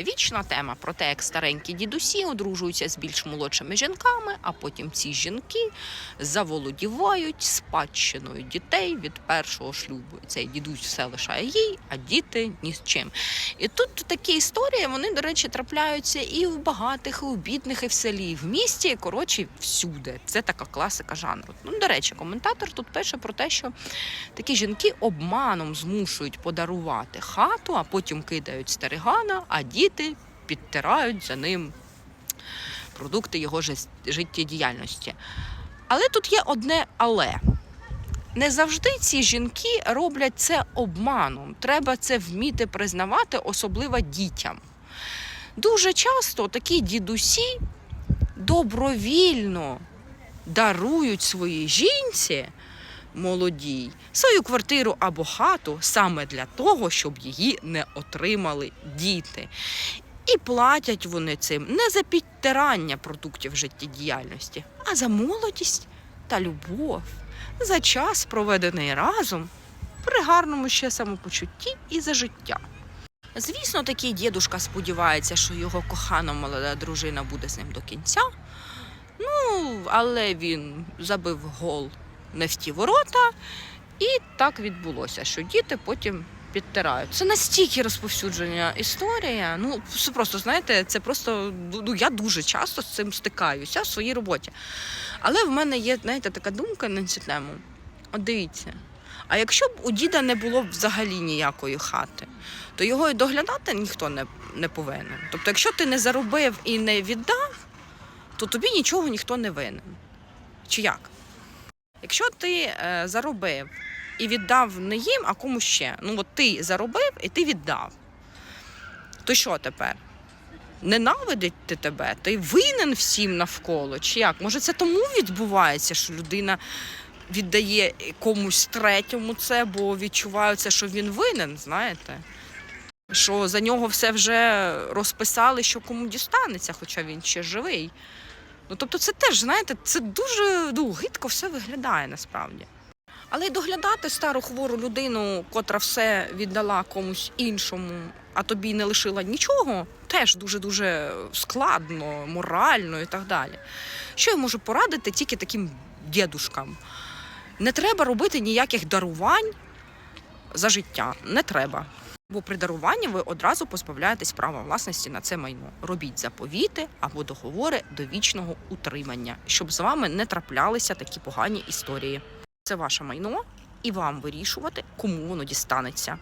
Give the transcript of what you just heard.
Вічна тема про те, як старенькі дідусі одружуються з більш молодшими жінками, а потім ці жінки заволодівають спадщиною дітей від першого шлюбу. Цей дідусь все лишає їй, а діти ні з чим. І тут такі історії, вони, до речі, трапляються і в багатих, і у бідних, і в селі, і в місті, і, коротше, всюди. Це така класика жанру. Ну, до речі, коментатор тут пише про те, що такі жінки обманом змушують подарувати хату, а потім кидають старигана, а діти підтирають за ним продукти його життєдіяльності. Але тут є одне але. Не завжди ці жінки роблять це обманом. Треба це вміти признавати, особливо дітям. Дуже часто такі дідусі добровільно дарують своїй жінці молодій свою квартиру або хату саме для того, щоб її не отримали діти. І платять вони цим не за підтирання продуктів життєдіяльності, а за молодість та любов, за час, проведений разом, при гарному ще самопочутті і за життя. Звісно, такий дідушка сподівається, що його кохана молода дружина буде з ним до кінця. Ну, але він забив гол не в ті ворота, і так відбулося, що діти потім підтирають. Це настільки розповсюдження історія. Ну просто знаєте, це просто ну я дуже часто з цим стикаюся в своїй роботі. Але в мене є, знаєте, така думка на цю тему. От дивіться. А якщо б у діда не було взагалі ніякої хати, то його і доглядати ніхто не, не повинен. Тобто, якщо ти не заробив і не віддав, то тобі нічого ніхто не винен. Чи як? Якщо ти е, заробив і віддав не їм, а комусь ще. Ну от ти заробив і ти віддав. То що тепер? Ненавидить ти тебе, ти винен всім навколо. Чи як? Може, це тому відбувається, що людина віддає комусь третьому це, бо відчуваються, що він винен, знаєте? Що за нього все вже розписали, що кому дістанеться, хоча він ще живий. Ну тобто, це теж, знаєте, це дуже ну, гидко все виглядає насправді. Але й доглядати стару хвору людину, котра все віддала комусь іншому, а тобі не лишила нічого, теж дуже дуже складно, морально і так далі. Що я можу порадити тільки таким дідушкам? Не треба робити ніяких дарувань за життя. Не треба. Бо при даруванні ви одразу позбавляєтесь права власності на це майно. Робіть заповіти або договори до вічного утримання, щоб з вами не траплялися такі погані історії. Це ваше майно, і вам вирішувати, кому воно дістанеться.